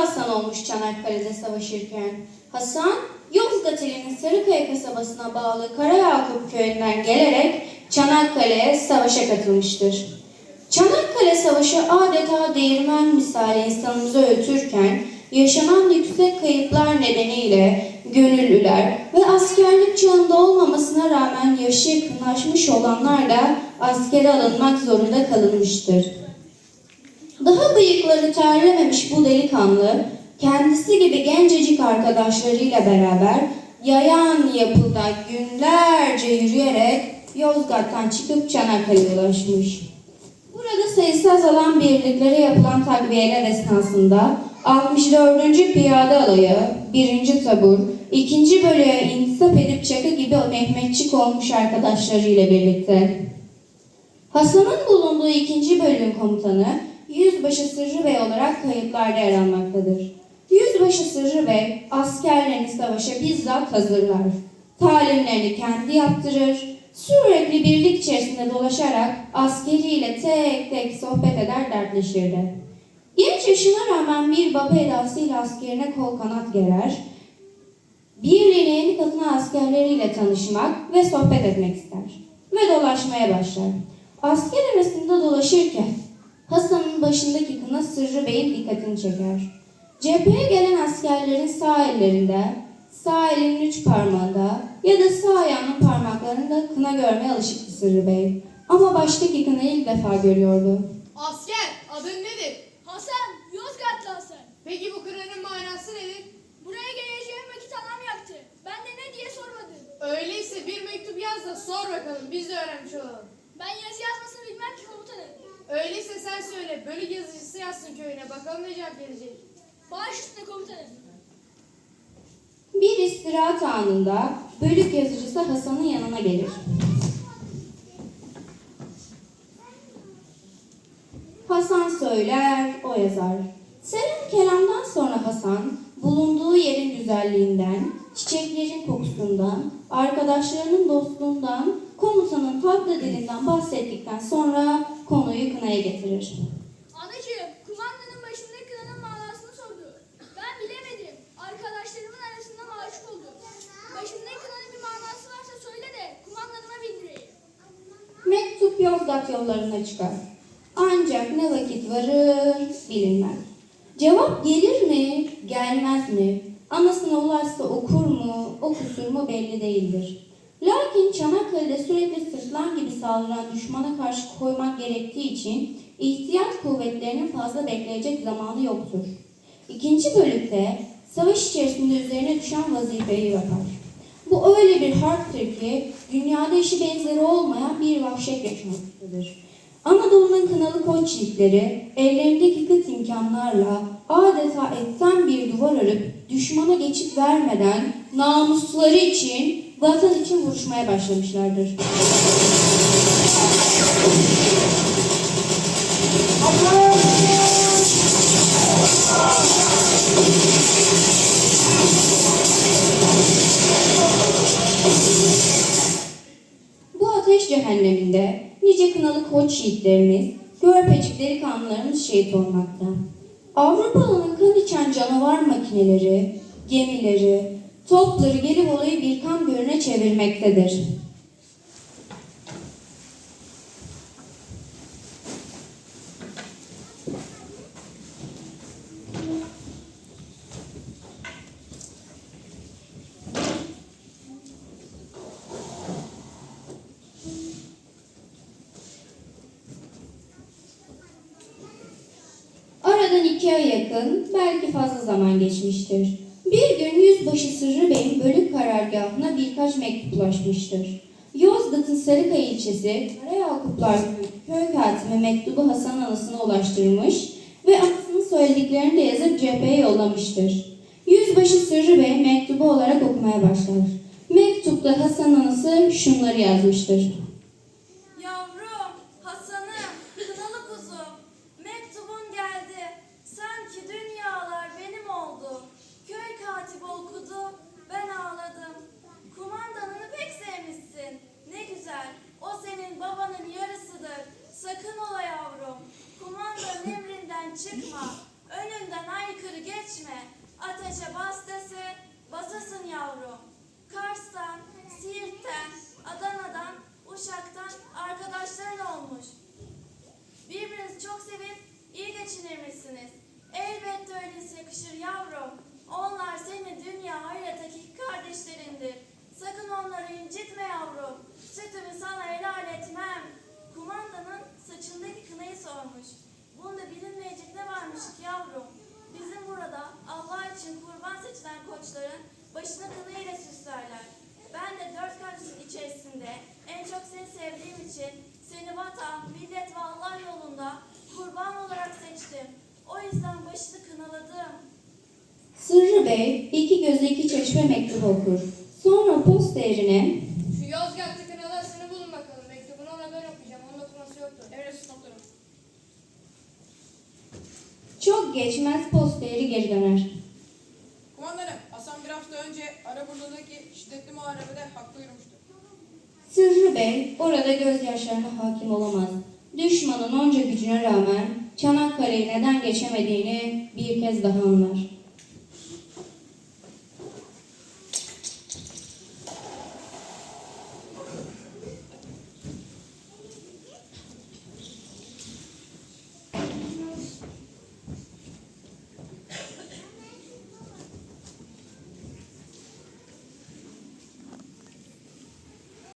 Hasan olmuş Çanakkale'de savaşırken. Hasan, Yozgat ilinin Sarıkaya kasabasına bağlı Karayakup köyünden gelerek Çanakkale'ye savaşa katılmıştır. Çanakkale Savaşı adeta değirmen misali insanımızı öğütürken yaşanan yüksek kayıplar nedeniyle gönüllüler ve askerlik çağında olmamasına rağmen yaşı yakınlaşmış olanlar da askere alınmak zorunda kalınmıştır. Daha bıyıkları terlememiş bu delikanlı, kendisi gibi gencecik arkadaşlarıyla beraber yayan yapıda günlerce yürüyerek Yozgat'tan çıkıp Çanakkale'ye ulaşmış. Burada sayısı azalan birliklere yapılan takviyeler esnasında 64. Piyade Alayı, 1. Tabur, 2. Bölüğe intisap edip Çakı gibi Mehmetçik olmuş arkadaşlarıyla birlikte. Hasan'ın bulunduğu ikinci bölüğün komutanı Yüzbaşı Sırrı Bey olarak kayıtlarda yer almaktadır. Yüzbaşı Sırrı Bey askerlerini savaşa bizzat hazırlar. Talimlerini kendi yaptırır. Sürekli birlik içerisinde dolaşarak askeriyle tek tek sohbet eder dertleşirdi. Genç yaşına rağmen bir baba edasıyla askerine kol kanat gerer. Birliğine yeni katılan askerleriyle tanışmak ve sohbet etmek ister. Ve dolaşmaya başlar. Asker arasında dolaşırken Hasan'ın başındaki kına Sırrı Bey'in dikkatini çeker. Cepheye gelen askerlerin sağ ellerinde, sağ elinin üç parmağında ya da sağ ayağının parmaklarında kına görmeye alışıktı Sırrı Bey. Ama baştaki kınayı ilk defa görüyordu. Asker, adın nedir? Hasan, Yozgatlı Hasan. Peki bu kınanın manası nedir? Buraya geleceğim vakit anam yaktı. Ben de ne diye sormadım. Öyleyse bir mektup yaz da sor bakalım, biz de öğrenmiş olalım. Ben yazı yazmasını bilmem ki komutanım. Öyleyse sen söyle, bölük yazıcısı yazsın köyüne, bakalım ne cevap gelecek. Baş üstüne komutanım. Bir istirahat anında bölük yazıcısı Hasan'ın yanına gelir. Hasan söyler, o yazar. Selam kelamdan sonra Hasan, bulunduğu yerin güzelliğinden, çiçeklerin kokusundan, arkadaşlarının dostluğundan, komutanın tatlı dilinden bahsettikten sonra konuyu kınaya getirir. Anacığım, kumandanın başındaki kınanın manasını sordu. Ben bilemedim. Arkadaşlarımın arasında maşuk oldum. Başındaki kınanın bir manası varsa söyle de kumandanıma bildireyim. Mektup Yozgat yollarına çıkar. Ancak ne vakit varır bilinmez. Cevap gelir mi, gelmez mi? Anasına ulaşsa okur mu, okusur mu belli değildir. Lakin Çanakkale'de sürekli sırtlan saldıran düşmana karşı koymak gerektiği için ihtiyat kuvvetlerinin fazla bekleyecek zamanı yoktur. İkinci bölükte savaş içerisinde üzerine düşen vazifeyi yapar. Bu öyle bir harptir ki dünyada eşi benzeri olmayan bir vahşet yaşamaktadır. Anadolu'nun kınalı koç yiğitleri ellerindeki kıt imkanlarla adeta etten bir duvar örüp düşmana geçit vermeden namusları için, vatan için vuruşmaya başlamışlardır. Bu ateş cehenneminde nice kınalı koç yiğitlerimiz, görpecik delikanlılarımız şehit olmakta. Avrupalı'nın kan içen canavar makineleri, gemileri, topları Gelibolu'yu bir kan gölüne çevirmektedir. Aradan iki ay yakın, belki fazla zaman geçmiştir. Yüzbaşı Sırrı Bey'in bölük karargahına birkaç mektup ulaşmıştır. Yozgat'ın Sarıkaya ilçesi Karayakuplar köy katimi mektubu Hasan anasına ulaştırmış ve anasının söylediklerini de yazıp cepheye yollamıştır. Yüzbaşı Sırrı Bey mektubu olarak okumaya başlar. Mektupta Hasan anası şunları yazmıştır. çıkma, önümden aykırı geçme. Ateşe bas dese basasın yavrum. Kars'tan, Siirt'ten, Adana'dan, Uşak'tan arkadaşların olmuş. Birbirinizi çok sevip iyi geçinirmişsiniz. Elbette öylesi yakışır yavrum. Onlar senin dünya hayrattaki kardeşlerindir. Sakın onları incitme yavrum. Sık Bey iki gözle iki çeşme mektubu okur. Sonra posta yerine Şu Yozgatlı kınalasını bulun bakalım. Mektubunu ona ben okuyacağım. Onun okuması yoktu. Emret komutanım. çok geçmez posta yeri geri döner. Kumandanım, Hasan bir hafta önce Araburnu'daki şiddetli muharebede haklı yürümüştü. Sırrı Bey orada gözyaşlarına hakim olamaz. Düşmanın onca gücüne rağmen Çanakkale'yi neden geçemediğini bir kez daha anlar.